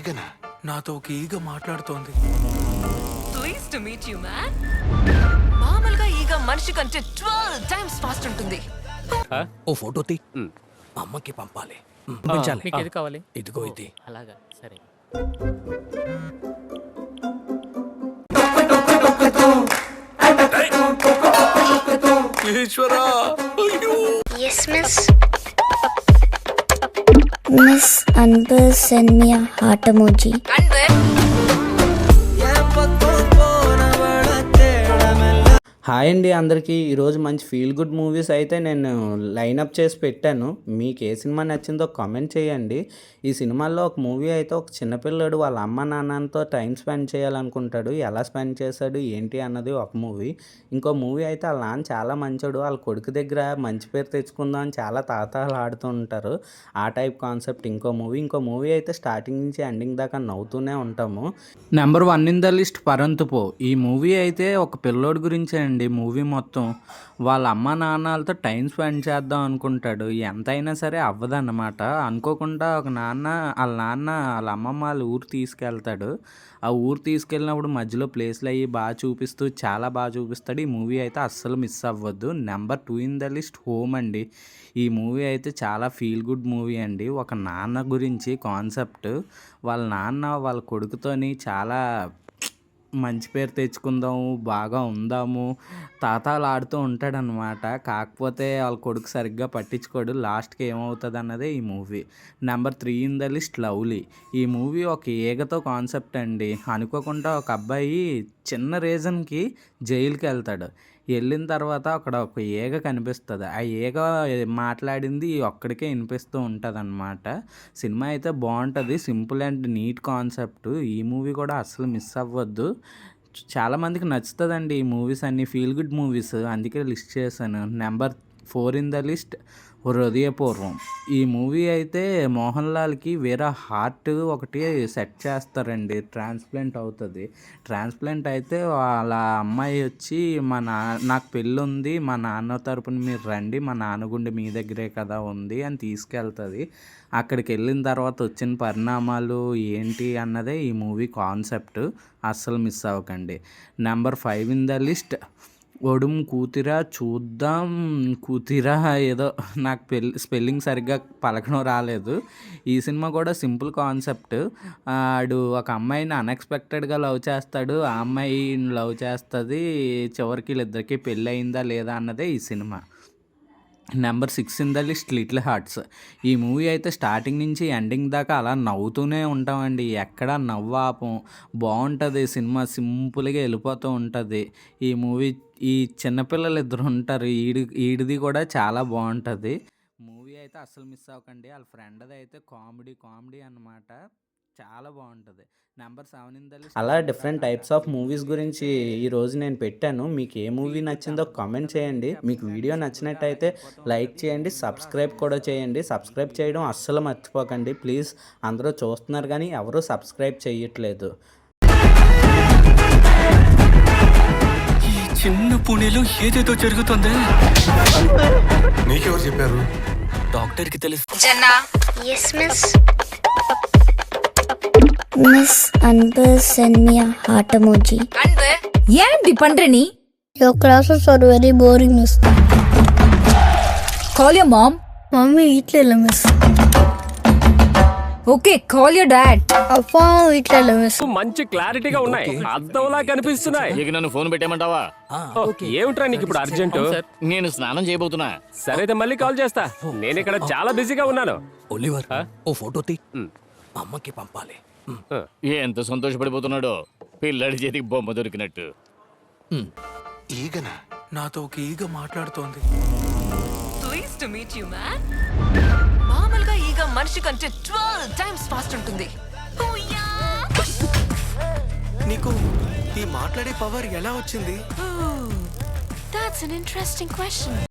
ఈగనా? నాతో ఒక ఈగ మాట్లాడుతోంది. Please to meet you man మామూలుగా ఈగ మనిషి కంటే ట్వెల్వ్ టైమ్స్ ఫాస్ట్ ఉంటుంది. ఓ ఫోటో తీ. అమ్మకి పంపాలి. పంపించాలి. మీకు ఏది కావాలి? ఇదిగో ఇది. అలాగా. సరే. ఈశ్వరా! అయ్యో! Yes, miss Miss send me heart emoji hi అండి అందరికీ. ఈరోజు మంచి ఫీల్ గుడ్ మూవీస్ అయితే నేను లైనప్ చేసి పెట్టాను. మీకు ఏ సినిమా నచ్చిందో కామెంట్ చేయండి. ఈ సినిమాల్లో ఒక మూవీ అయితే ఒక చిన్నపిల్లడు వాళ్ళ అమ్మ నాన్నతో టైం స్పెండ్ చేయాలనుకుంటాడు. ఎలా స్పెండ్ చేశాడు? ఏంటి అన్నది ఒక మూవీ. ఇంకో మూవీ అయితే వాళ్ళ నాన్న చాలా మంచోడు. వాళ్ళ కొడుకు దగ్గర మంచి పేరు తెచ్చుకుందాం అని చాలా తాతాలు ఆడుతూ ఉంటారు. ఆ టైప్ కాన్సెప్ట్. ఇంకో మూవీ. ఇంకో మూవీ అయితే స్టార్టింగ్ నుంచి ఎండింగ్ దాకా నవ్వుతూనే ఉంటాము. Number one in the list పరంతుపో. ఈ మూవీ అయితే ఒక పిల్లోడి గురించే అండి. మూవీ మొత్తం వాళ్ళ అమ్మ నాన్నలతో టైం స్పెండ్ చేద్దాం అనుకుంటాడు. ఎంతైనా సరే అవ్వదన్నమాట. అనుకోకుండా ఒక నా నాన్న వాళ్ళ నాన్న వాళ్ళ అమ్మమ్మ వాళ్ళ ఊరు తీసుకెళ్తాడు. ఆ ఊరు తీసుకెళ్ళినప్పుడు మధ్యలో ప్లేస్లు అయ్యి బాగా చూపిస్తూ చాలా బాగా చూపిస్తాడు. ఈ మూవీ అయితే అస్సలు మిస్ అవ్వద్దు. Number two in the list home అండి. ఈ మూవీ అయితే చాలా ఫీల్ గుడ్ మూవీ అండి. ఒక నాన్న గురించి కాన్సెప్ట్ వాళ్ళ నాన్న వాళ్ళ కొడుకుతోని చాలా మంచి పేరు తెచ్చుకుందాము బాగా ఉందాము. తాతాలు ఆడుతూ ఉంటాడనమాట. కాకపోతే వాళ్ళ కొడుకు సరిగ్గా పట్టించుకోడు. లాస్ట్కి ఏమవుతుంది అన్నదే ఈ movie. Number three in the list lovely. ఈ మూవీ ఒక ఏగతో కాన్సెప్ట్ అండి. అనుకోకుండా ఒక అబ్బాయి చిన్న రీజన్కి జైలుకి వెళ్తాడు వెళ్ళిన తర్వాత అక్కడ ఒక ఈగ కనిపిస్తుంది. ఆ ఈగ మాట్లాడింది ఒక్కడికే వినిపిస్తూ ఉంటుంది అనమాట సినిమా అయితే బాగుంటుంది. Simple and neat concept. ఈ మూవీ కూడా అస్సలు మిస్ అవ్వద్దు. చాలా మందికి నచ్చుతుందండి ఈ మూవీస్ అన్ని. Feel good movies. అందుకే లిస్ట్ చేశాను. Number four in the list. Hridayapoorvam. ఈ మూవీ అయితే మోహన్ లాల్కి వేరే హార్ట్ ఒకటి సెట్ చేస్తారండి. ట్రాన్స్ప్లాంట్ అవుతుంది. ట్రాన్స్ప్లాంట్ అయితే వాళ్ళ అమ్మాయి వచ్చి మా నా నాకు పెళ్ళి ఉంది మా నాన్న తరపున మీరు రండి మా నాన్నగుండి మీ దగ్గరే కదా ఉంది అని తీసుకెళ్తుంది. అక్కడికి వెళ్ళిన తర్వాత వచ్చిన పరిణామాలు ఏంటి అన్నదే ఈ మూవీ కాన్సెప్ట్. అస్సలు మిస్ అవ్వకండి. Number five in the list. ఒడుం కూతురా చూద్దాం. కూతురా ఏదో నాకు పెళ్ళి స్పెల్లింగ్ సరిగ్గా పలకడం రాలేదు. ఈ సినిమా కూడా సింపుల్ కాన్సెప్ట్. ఆడు ఒక అమ్మాయిని అన్ఎక్స్పెక్టెడ్గా లవ్ చేస్తాడు. ఆ అమ్మాయి లవ్ చేస్తుంది. చివరికి వీళ్ళిద్దరికీ పెళ్ళి అయిందా లేదా అన్నదే ఈ cinema. Number six in the list little hearts. ఈ మూవీ అయితే స్టార్టింగ్ నుంచి ఎండింగ్ దాకా అలా నవ్వుతూనే ఉంటామండి. ఎక్కడ నవ్వాపం. బాగుంటుంది సినిమా సింపుల్గా వెళ్ళిపోతూ ఉంటుంది. ఈ మూవీ ఈ చిన్నపిల్లలు ఇద్దరు ఉంటారు. ఈడి ఈడిది కూడా చాలా బాగుంటుంది మూవీ అయితే అస్సలు మిస్ అవ్వకండి. వాళ్ళ ఫ్రెండ్ది అయితే కామెడీ కామెడీ అన్నమాట. చాలా బాగుంటుంది. నెంబర్ సెవెన్ అలా డిఫరెంట్ టైప్స్ ఆఫ్ మూవీస్ గురించి ఈ రోజు నేను పెట్టాను. మీకు ఏ మూవీ నచ్చిందో కామెంట్ చేయండి. మీకు వీడియో నచ్చినట్టయితే లైక్ చేయండి. సబ్స్క్రైబ్ కూడా చేయండి. సబ్స్క్రైబ్ చేయడం అస్సలు మర్చిపోకండి. ప్లీజ్ అందరూ చూస్తున్నారు కానీ ఎవరూ సబ్స్క్రైబ్ చేయట్లేదు. ఈ చిన్న పుణెలో ఏదేదో జరుగుతుంది. నీకెవరు చెప్పారు? డాక్టర్కి తెలుసు. జన్నా Yes, miss. Miss Uncle, send me a heart emoji. And then ఏంటి పండ్రని? Your classes are very boring, miss. Call your mom mummy ఇట్లా miss okay call your dad అప్పా ఇట్లా మిస్ మంచి క్లారిటీగా ఉన్నాయి. అద్దంలా కనిపిస్తున్నాయి. ఇక నన్ను ఫోన్ పెట్టేయమంటావా? ఓ, ఏమిట్రా నీకు ఇప్పుడు అర్జెంట్ నేను స్నానం చేయబోతున్నా. సరే అయితే మళ్ళీ కాల్ చేస్తా. నేను ఇక్కడ చాలా బిజీగా ఉన్నాను. ఒలివర్. ఓ ఫోటో తీ. అమ్మకి పంపాలి. ఎంత సంతోషపడిపోతున్నాడో. పిల్లడి చేతికి బొమ్మ దొరికినట్టు. ఈగనా? నాతో ఒక ఈగ మాట్లాడుతోంది. Please to meet you man మామూలుగా ఈగ మనిషి కంటే ట్వెల్వ్ టైమ్స్ ఫాస్ట్ ఉంటుంది. నీకు ఈ మాట్లాడే పవర్ ఎలా వచ్చింది? That's an interesting question.